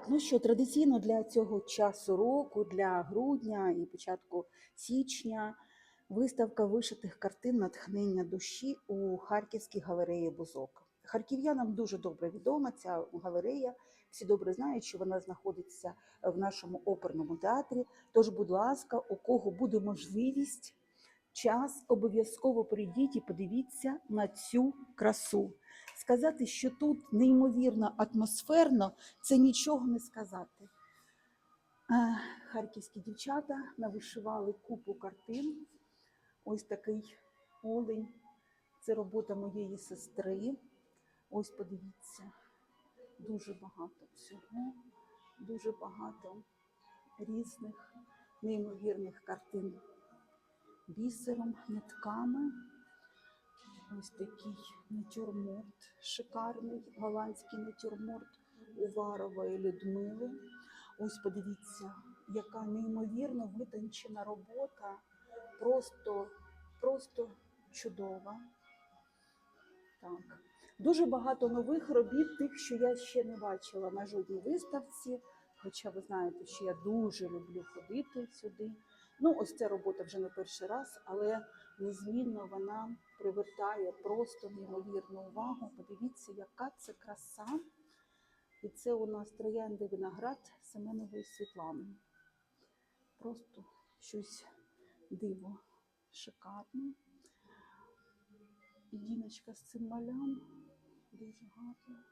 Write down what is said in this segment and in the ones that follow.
Так, ну що, традиційно для цього часу року, для грудня і початку січня, виставка вишитих картин натхнення душі у Харківській галереї Бузок. Харків'янам дуже добре відома ця галерея. Всі добре знають, що вона знаходиться в нашому оперному театрі. Тож, будь ласка, у кого буде можливість, час, обов'язково прийдіть і подивіться на цю красу. Сказати, що тут неймовірно атмосферно, це нічого не сказати. Харківські дівчата навишивали купу картин. Ось такий олень. Це робота моєї сестри. Ось подивіться, дуже багато всього, дуже багато різних неймовірних картин бісером, нитками. Ось такий натюрморт, шикарний голландський натюрморт Уварової Людмили. Ось подивіться, яка неймовірно витончена робота, просто, просто чудова. Так. Дуже багато нових робіт, тих, що я ще не бачила на жодній виставці. Хоча ви знаєте, що я дуже люблю ходити сюди. Ну, ось ця робота вже не перший раз, але незмінно вона привертає просто неймовірну увагу. Подивіться, яка це краса. І це у нас троянди виноград Семенової Світлани. Просто щось диво шикарне. Діночка з цим малям дуже гарно.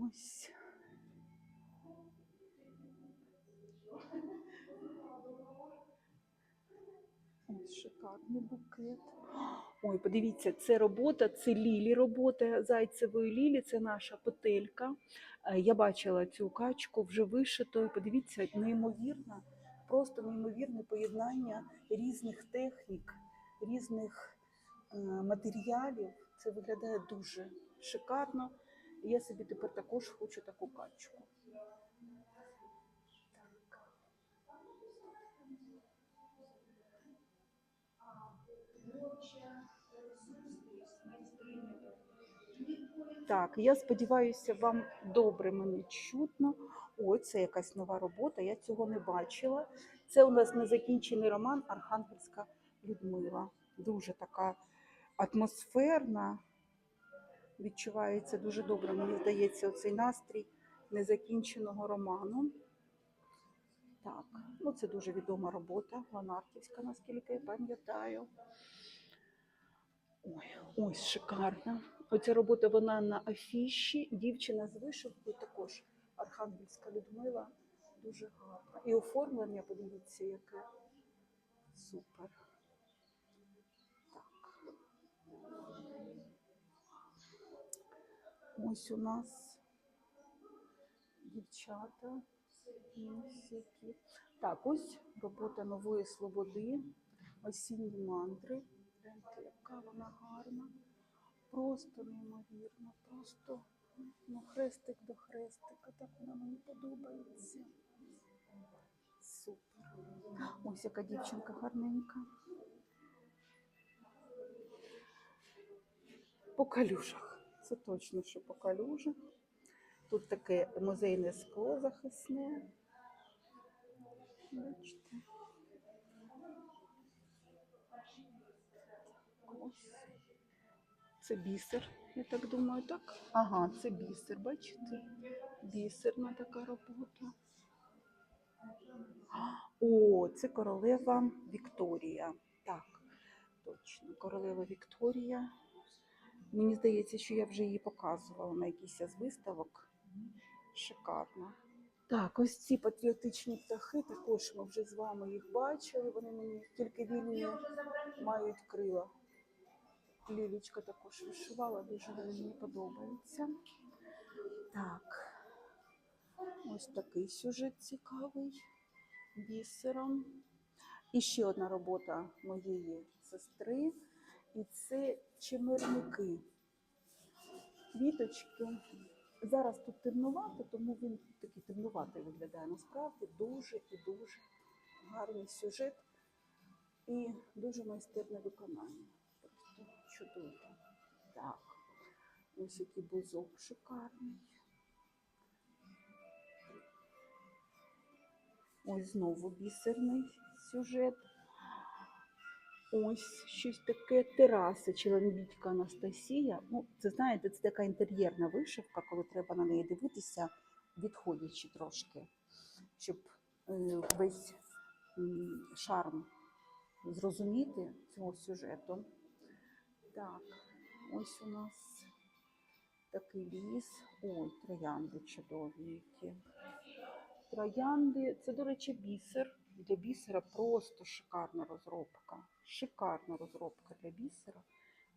Ось. Ось шикарний букет. Ой, подивіться, це робота, це Лілі робота зайцевої Лілі, це наша петелька. Е, Я бачила цю качку вже вишитою. Подивіться, неймовірно, просто неймовірне поєднання різних технік, різних е, матеріалів. Це виглядає дуже шикарно. Я собі тепер також хочу таку качку. Так, я сподіваюся, вам добре мене чутно. Ой, це якась нова робота, я цього не бачила. Це у нас незакінчений роман Архангельська Людмила. Дуже така атмосферна. Відчувається дуже добре, мені здається, оцей настрій незакінченого роману. Так, ну це дуже відома робота, Ланартівська, наскільки я пам'ятаю. Ой, ось шикарна. Оця робота вона на афіші. Дівчина з вишивкою також Архангельська Людмила. Дуже гарна. І оформлення, подивіться, яке супер. Ось у нас дівчата. Так, ось робота нової слободи, осінні мандри. Гляньте, яка вона гарна. Просто неймовірно, просто ну, хрестик до хрестика. Так вона мені подобається. Супер. Ось яка дівчинка гарненька. По калюжах. Це точно, що по калюжах. Тут таке музейне скло захисне. Бачите. Ось. Це бісер, я так думаю, так? Ага, це бісер, бачите? Бісерна така робота. О, це королева Вікторія. Так, точно, королева Вікторія. Мені здається, що я вже її показувала на якійсь з виставок. Шикарно. Так, ось ці патріотичні птахи, також ми вже з вами їх бачили. Вони мені тільки вільні мають крила. Лілічка також вишивала, дуже мені подобається. Так, ось такий сюжет цікавий бісером. І ще одна робота моєї сестри, і це чимирники. Квіточки. Зараз тут темнувато, тому він такий темнуватий виглядає. Насправді дуже і дуже гарний сюжет. І дуже майстерне виконання. Просто чудово. Так. Ось який бузок шикарний. Ось знову бісерний сюжет. Ось щось таке тераса Челомбітька Анастасія. Ну, це знаєте, це така інтер'єрна вишивка, коли треба на неї дивитися, відходячи трошки, щоб е, весь шарм зрозуміти цього сюжету. Так, ось у нас такий ліс. Ой, троянди чудові які. Троянди, це, до речі, бісер. Для бісера просто шикарна розробка. Шикарна розробка для бісера.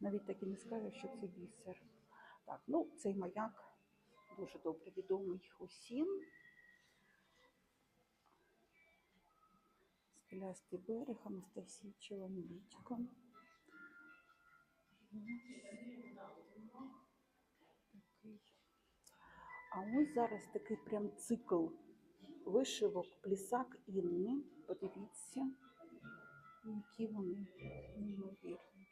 Навіть так і не скажеш, що це бісер. Так, ну цей маяк дуже добре відомий усім. Скелястий берег Анастасії Челомбітько. А ось зараз такий прям цикл вишивок Плісак Інни. Подивіться, які вони неймовірні.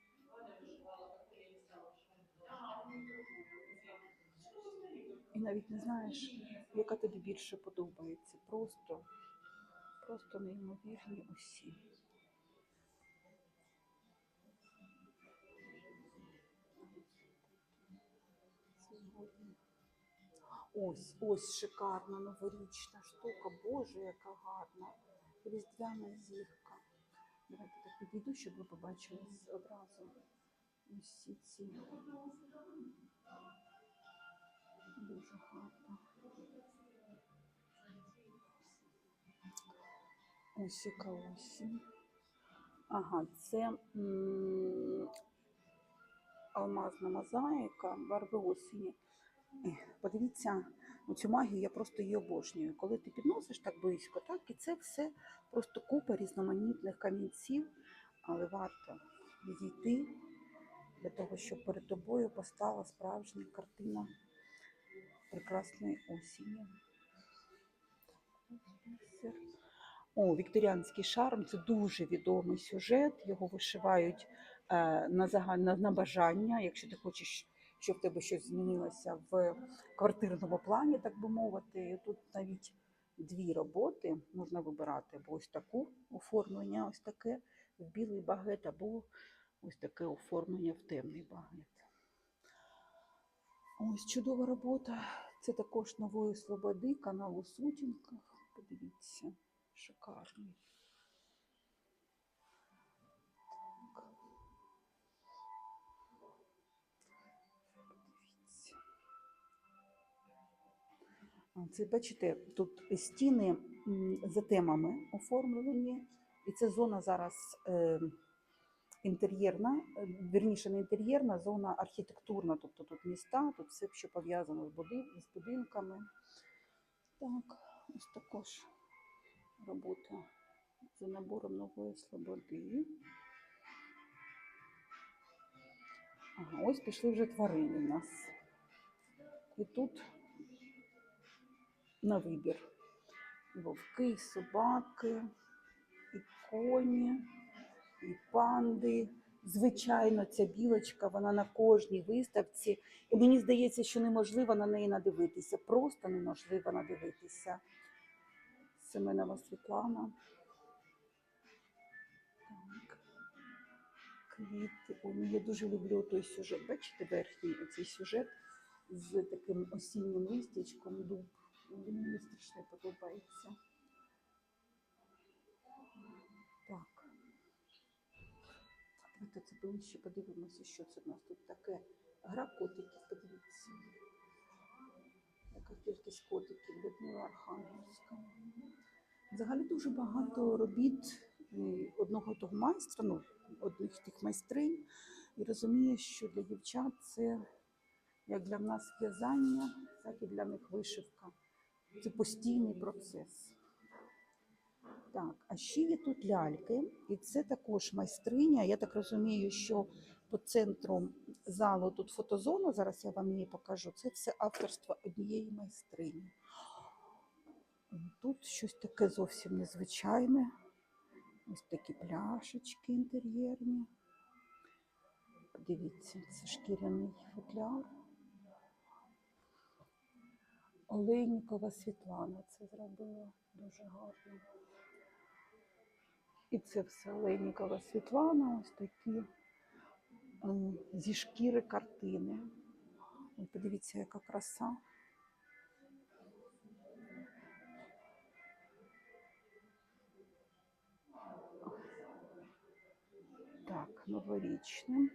І навіть не знаєш, яка тобі більше подобається. Просто, просто неймовірні усі. Ось, ось шикарна новорічна штука. Боже, яка гарна. Різдвяна зірка. Давайте так підійду, щоб ви побачили одразу усі ці. Дуже гарно. Ось яка осінь. Ага, це алмазна мозаїка барви осені. Подивіться на цю магію, я просто її обожнюю. Коли ти підносиш так близько, так, і це все просто купа різноманітних камінців, але варто відійти для того, щоб перед тобою постала справжня картина прекрасної осені. О, вікторіанський шарм це дуже відомий сюжет. Його вишивають е, на загальне на бажання. Якщо ти хочеш, щоб в тебе щось змінилося в квартирному плані, так би мовити. Тут навіть дві роботи можна вибирати: або ось таку оформлення, ось таке в білий багет, або ось таке оформлення в темний багет. Ось чудова робота. Це також нової слободи, канал у сутінках. Подивіться, шикарний. Це бачите, тут стіни за темами оформлені, і це зона зараз е, інтер'єрна, е, вірніше не інтер'єрна, зона архітектурна, тобто тут міста, тут все, що пов'язано з, з будинками. Так, ось також робота за набором нової слободи. Ага, ось пішли вже тварини у нас. І тут на вибір. Вовки, і собаки, і коні, і панди. Звичайно, ця білочка, вона на кожній виставці. І мені здається, що неможливо на неї надивитися. Просто неможливо надивитися. Семенова Світлана. Так. Квіти. Ой, ну я дуже люблю той сюжет. Бачите, верхній оцей сюжет з таким осіннім листячком дуб. Він мені страшно подобається. Так. Давайте це ближче подивимося, що це в нас тут таке. Гра котиків, подивіться. Яка кількість котиків Людмила Архангельська. Взагалі дуже багато робіт е, одного того майстра, ну, одних тих майстринь. І розуміє, що для дівчат це як для нас в'язання, так і для них вишивка. Це постійний процес. Так, а ще є тут ляльки, і це також майстриня. Я так розумію, що по центру залу тут фотозона. Зараз я вам її покажу. Це все авторство однієї майстрині. Тут щось таке зовсім незвичайне. Ось такі пляшечки інтер'єрні. Подивіться, це шкіряний футляр. Олейнікова Світлана це зробила дуже гарно. І це все Олейнікова Світлана, ось такі ем, зі шкіри картини. Подивіться, яка краса. Так, новорічне.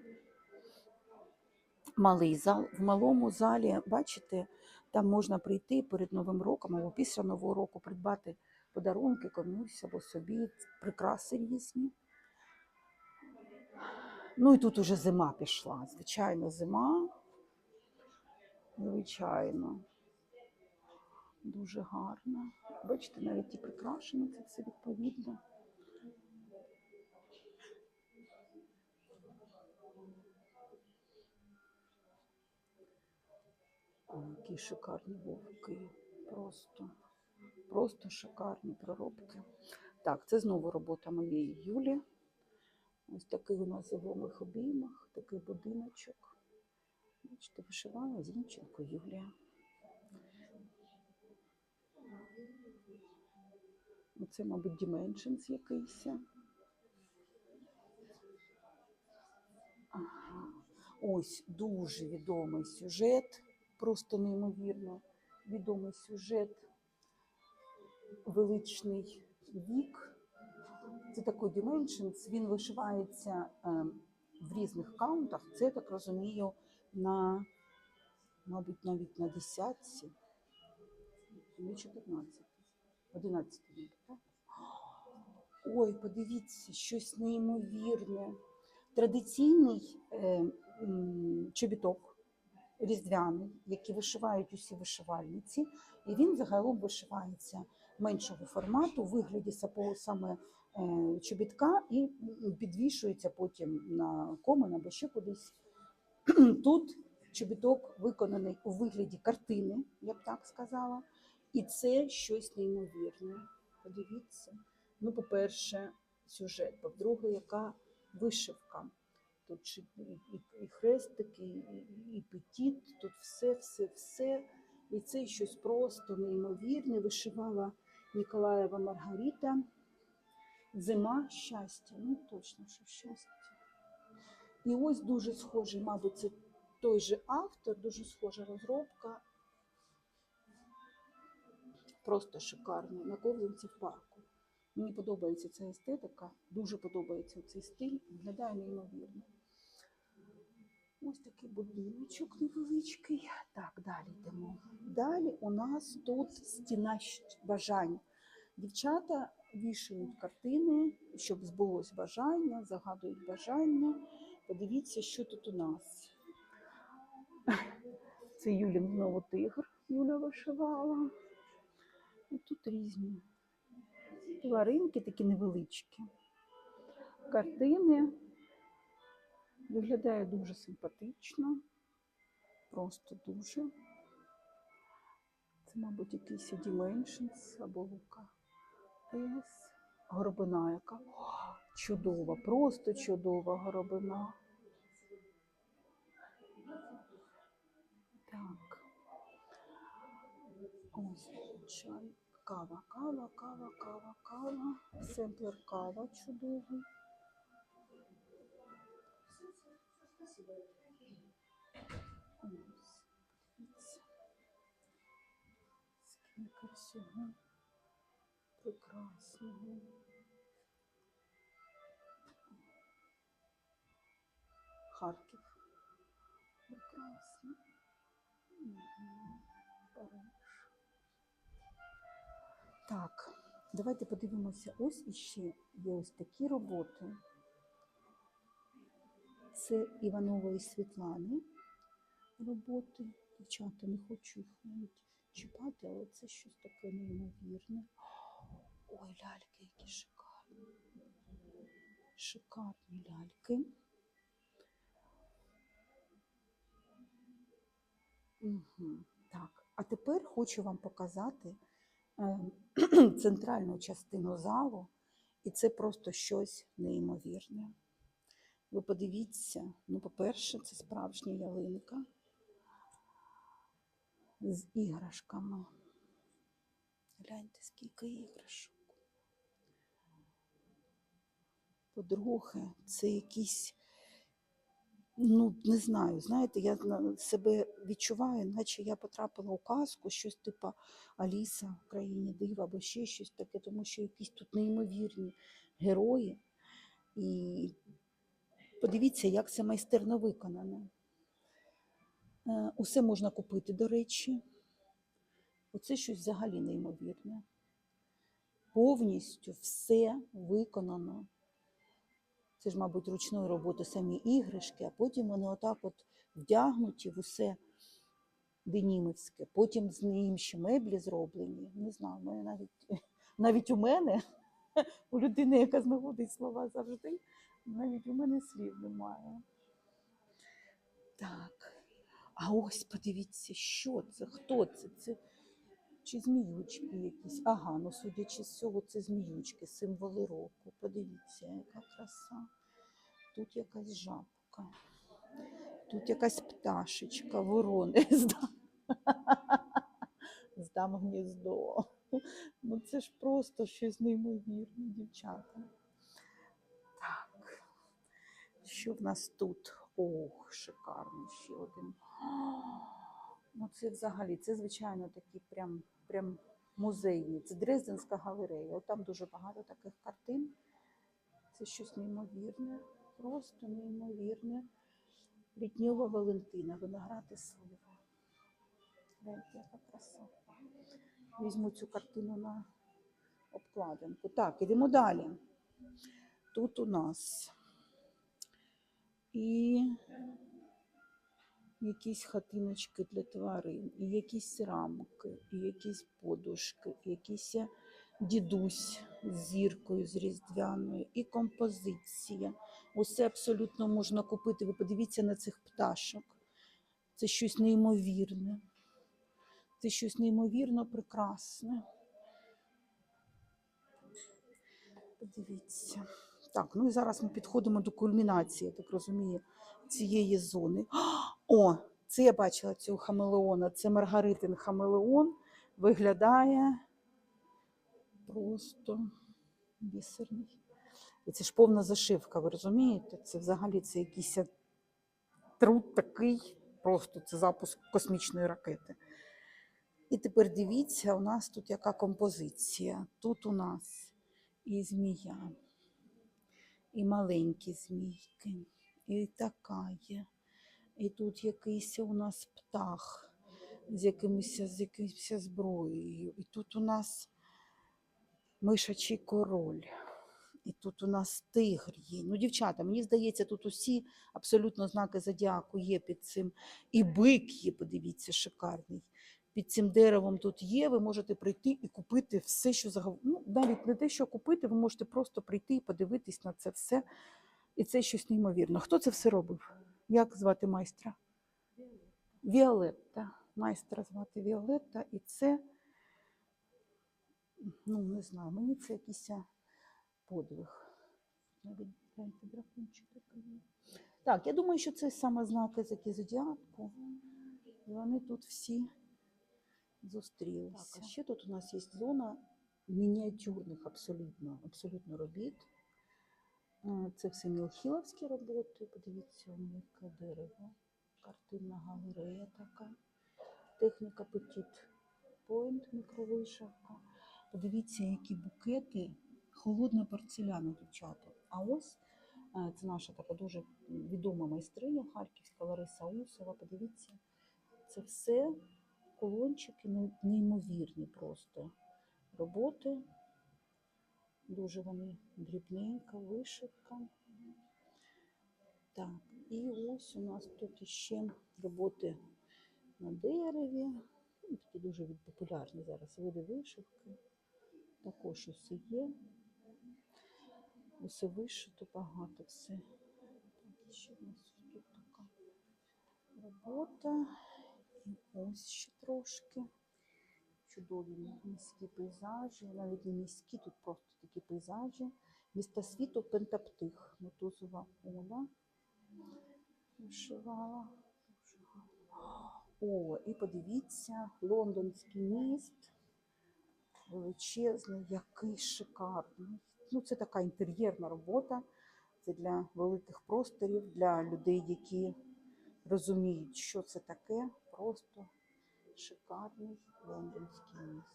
Малий зал. В малому залі, бачите, там можна прийти перед Новим роком або після Нового року придбати подарунки комусь або собі, прикраси різні. Ну і тут уже зима пішла. Звичайно, зима. Звичайно. Дуже гарно. Бачите, навіть і прикрашено це все відповідно. Які шикарні вовки. Просто, просто шикарні проробки. Так, це знову робота моєї Юлі. Ось такий у нас зимових обіймах, такий будиночок. Бачите, вишивала Зінченко Юлія. Оце, мабуть, Dimensions якийсь. Ось дуже відомий сюжет, просто неймовірно відомий сюжет. Величний вік. Це такий Dimensions, він вишивається е, в різних каунтах. Це, так розумію, на, мабуть, навіть на десятці, не 14, 11, мабуть, так? Ой, подивіться, щось неймовірне. Традиційний е, м, чобіток різдвяний, який вишивають усі вишивальниці, і він загалом вишивається меншого формату у вигляді саме е, чобітка і підвішується потім на комен або ще кудись. Тут чобіток виконаний у вигляді картини, я б так сказала, і це щось неймовірне. Подивіться. Ну, по-перше, сюжет, по-друге, яка вишивка. Тут і, і, і і, і петіт, тут все, все, все. І це щось просто неймовірне. Вишивала Ніколаєва Маргарита. Зима щастя. Ну, точно, що щастя. І ось дуже схожий, мабуть, це той же автор, дуже схожа розробка. Просто шикарно. На ковзанці в парку. Мені подобається ця естетика, дуже подобається цей стиль, виглядає неймовірно. Ось такий будиночок невеличкий. Так, далі йдемо. Далі у нас тут стіна бажань. Дівчата вішають картини, щоб збулось бажання, загадують бажання. Подивіться, що тут у нас. Це Юлін знову тигр. Юля вишивала. І тут різні тваринки такі невеличкі. Картини. Виглядає дуже симпатично. Просто дуже. Це, мабуть, якийсь Dimensions або Лука С. Горобина яка. О, чудова, просто чудова горобина. Так. Ось чай. Кава, кава, кава, кава, кава. Семплер кава чудовий. Скільки всього прекрасного. Давайте подивимося. Ось іще є ось такі роботи. Це Іванової Світлани роботи. Дівчата, не хочу їх навіть чіпати, але це щось таке неймовірне. Ой, ляльки, які шикарні. Шикарні ляльки. Угу. Так, а тепер хочу вам показати центральну частину залу. І це просто щось неймовірне. Ви подивіться, ну, по-перше, це справжня ялинка з іграшками. Гляньте, скільки іграшок. По-друге, це якісь, ну, не знаю, знаєте, я себе відчуваю, наче я потрапила у казку, щось типу Аліса в країні дива або ще щось таке, тому що якісь тут неймовірні герої. І подивіться, як це майстерно виконано. Е, Усе можна купити, до речі. Оце щось взагалі неймовірне. Повністю все виконано. Це ж, мабуть, ручної роботи самі іграшки, а потім вони отак от вдягнуті в усе денімівське. Потім з ним ще меблі зроблені. Не знаю, мене навіть, навіть у мене, у людини, яка знаходить слова завжди, навіть у мене слів немає. Так. А ось подивіться, що це? Хто це? Це чи зміючки якісь? Ага, ну судячи з цього, це зміючки, символи року. Подивіться, яка краса. Тут якась жабка, тут якась пташечка, ворони. Здам, гніздо. Ну це ж просто щось неймовірне, дівчата. Так. Що в нас тут? Ох, шикарний ще один. Це взагалі, це, звичайно, такі прям, прям музейні. Це Дрезденська галерея. От там дуже багато таких картин. Це щось неймовірне, просто неймовірне. Літнього Валентина, виноград і слива. Гляньте, яка краса. Візьму цю картину на обкладинку. Так, ідемо далі. Тут у нас і якісь хатиночки для тварин, і якісь рамки, і якісь подушки, і якийсь дідусь з зіркою з різдвяною, і композиція. Усе абсолютно можна купити. Ви подивіться на цих пташок. Це щось неймовірне. Це щось неймовірно прекрасне. Подивіться. Так, ну і зараз ми підходимо до кульмінації, я так розумію, цієї зони. О, це я бачила цього хамелеона. Це Маргаритин хамелеон. Виглядає просто бісерний. І це ж повна зашивка, ви розумієте? Це взагалі це якийсь труд такий, просто це запуск космічної ракети. І тепер дивіться, у нас тут яка композиція. Тут у нас і змія, і маленькі змійки, і така є. І тут якийсь у нас птах з якимось, з якимось зброєю. І тут у нас мишачий король. І тут у нас тигр є. Ну, дівчата, мені здається, тут усі абсолютно знаки зодіаку є під цим. І бик є, подивіться, шикарний. Під цим деревом тут є. Ви можете прийти і купити все, що загав... Ну, навіть не те, що купити, ви можете просто прийти і подивитись на це все. І це щось неймовірне. Хто це все робив? Як звати майстра? Віолетта. Майстра звати Віолетта. І це, ну не знаю, мені це якийсь подвиг. Гляньте, дракончик. Так, я думаю, що це саме знаки з зодіаку. І вони тут всі зустрілися. Так, а ще тут у нас є зона мініатюрних абсолютно, абсолютно робіт. Е, Це все мілхіловські роботи. Подивіться, яке дерево. Картинна галерея така. Техніка Petit Point, мікровишивка. Подивіться, які букети. Холодна порцеляна, дівчата. А ось е, це наша така дуже відома майстриня харківська Лариса Усова. Подивіться, це все колончики неймовірні просто роботи. Дуже вони дрібненька, вишивка. Так, і ось у нас тут іще роботи на дереві. Ну, такі дуже популярні зараз види вишивки. Також усе є. Усе вишито багато, все. Так, ще в нас тут така робота. І ось ще трошки. Чудові міські пейзажі, навіть не міські, тут просто такі пейзажі. Міста світу Пентаптих. Мотузова Оля вишивала. О, і подивіться, лондонський міст. Величезний, який шикарний. Ну, це така інтер'єрна робота. Це для великих просторів, для людей, які розуміють, що це таке. Просто шикарний лондонський міст.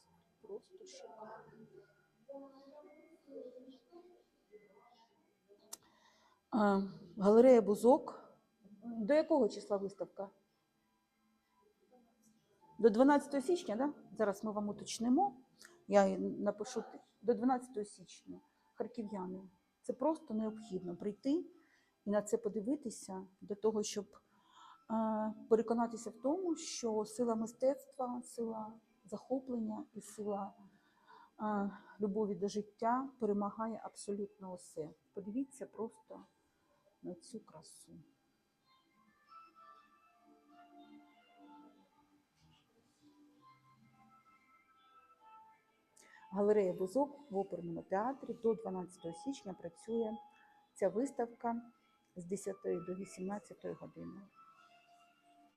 Просто шикарний. А, галерея Бузок. До якого числа виставка? До 12 січня, да? Зараз ми вам уточнимо. Я напишу до 12 січня. Харків'яни. Це просто необхідно прийти і на це подивитися для того, щоб переконатися в тому, що сила мистецтва, сила захоплення і сила любові до життя перемагає абсолютно усе. Подивіться просто на цю красу. Галерея Бузок в оперному театрі до 12 січня працює ця виставка з 10 до 18 години.